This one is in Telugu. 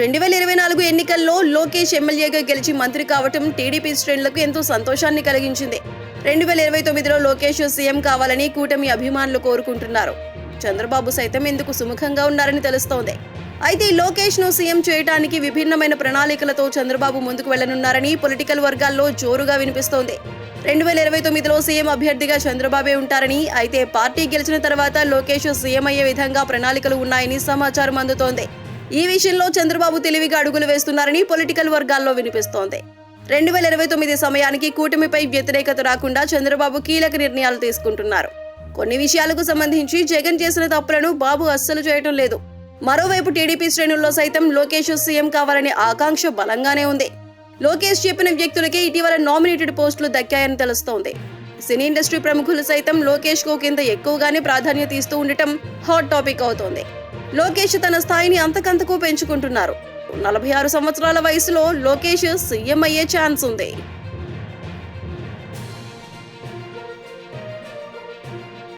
రెండు వేల ఇరవై నాలుగు ఎన్నికల్లో లోకేష్ ఎమ్మెల్యేగా గెలిచి మంత్రి కావటం టీడీపీ శ్రేణులకు ఎంతో సంతోషాన్ని కలిగించింది. రెండు వేల ఇరవై తొమ్మిదిలో లోకేష్ సీఎం కావాలని కూటమి అభిమానులు కోరుకుంటున్నారు. చంద్రబాబు సైతం ఎందుకు సుముఖంగా ఉన్నారని తెలుస్తోంది. అయితే లోకేష్ను సీఎం చేయడానికి విభిన్నమైన ప్రణాళికలతో చంద్రబాబు ముందుకు వెళ్ళనున్నారని పొలిటికల్ వర్గాల్లో జోరుగా వినిపిస్తోంది. రెండు వేల ఇరవై తొమ్మిదిలో సీఎం అభ్యర్థిగా చంద్రబాబే ఉంటారని అయితే పార్టీ గెలిచిన తర్వాత లోకేష్ సీఎం అయ్యే విధంగా ప్రణాళికలు ఉన్నాయని సమాచారం అందుతోంది. ఈ విషయంలో చంద్రబాబు తెలివిగా అడుగులు వేస్తున్నారని పొలిటికల్ వర్గాల్లో వినిపిస్తోంది. రెండు వేల ఇరవై తొమ్మిది సమయానికి కూటమిపై వ్యతిరేకత రాకుండా చంద్రబాబు కీలక నిర్ణయాలు తీసుకుంటున్నారు. కొన్ని విషయాలకు సంబంధించి జగన్ చేసిన తప్పులను బాబు అస్సలు చేయటం లేదు. మరోవైపు టీడీపీ శ్రేణుల్లో సైతం లోకేష్ సీఎం కావాలనే ఆకాంక్ష బలంగానే ఉంది. లోకేష్ చెప్పిన వ్యక్తులకే ఇటీవల నామినేటెడ్ పోస్టులు దక్కాయని తెలుస్తోంది. సినీ ఇండస్ట్రీ ప్రముఖులు సైతం లోకేష్కు కింద ఎక్కువగానే ప్రాధాన్యత ఇస్తూ ఉండటం హాట్ టాపిక్ అవుతోంది. లోకేష్ తన స్థాయిని అంతకంతకు పెంచుకుంటున్నారు. నలభై ఆరు సంవత్సరాల వయసులో లోకేష్ సీఎం అయ్యే ఛాన్స్ ఉంది.